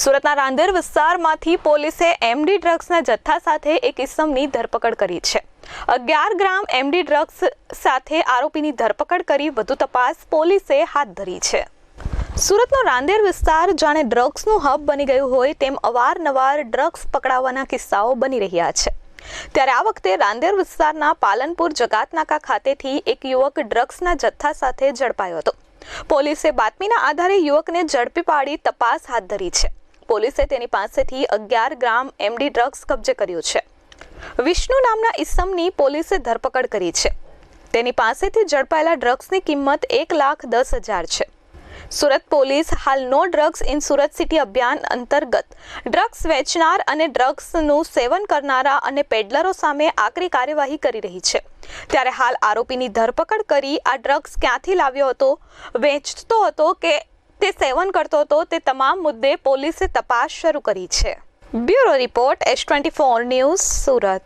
સુરતના રાંદેર વિસ્તારમાંથી પોલીસે એમડી ડ્રગ્સના જથ્થા સાથે એક ઇસમની ધરપકડ કરી છે. અગિયાર ગ્રામ એમડી ડ્રગ્સ સાથે આરોપીની ધરપકડ કરી વધુ તપાસ પોલીસે હાથ ધરી છે. સુરતનો રાંદેર વિસ્તાર જાણે ડ્રગ્સનું હબ બની ગયું હોય તેમ અવારનવાર ડ્રગ્સ પકડાવવાના કિસ્સાઓ બની રહ્યા છે. ત્યારે આ વખતે રાંદેર વિસ્તારના પાલનપુર જગાતનાકા ખાતેથી એક યુવક ડ્રગ્સના જથ્થા સાથે ઝડપાયો હતો. પોલીસે બાતમીના આધારે યુવકને ઝડપી પાડી તપાસ હાથ ધરી છે. પોલીસે તેની પાસેથી અગિયાર ગ્રામ એમડી ડ્રગ્સ કબજે કર્યું છે. વિષ્ણુ નામના ઈસમની પોલીસે ધરપકડ કરી છે. તેની પાસેથી ઝડપાયેલા ડ્રગ્સની કિંમત એક લાખ દસ હજાર છે. સુરત પોલીસ હાલ નો ડ્રગ્સ ઇન સુરત સિટી અભિયાન અંતર્ગત ડ્રગ્સ વેચનાર અને ડ્રગ્સનું સેવન કરનારા અને પેડલરો સામે આકરી કાર્યવાહી કરી રહી છે. ત્યારે હાલ આરોપીની ધરપકડ કરી આ ડ્રગ્સ ક્યાંથી લાવ્યો હતો, વેચતો હતો કે તે સેવન કરતો હતો, તે તમામ મુદ્દે પોલીસે તપાસ શરૂ કરી છે. Bureau report S twenty four news, Surat.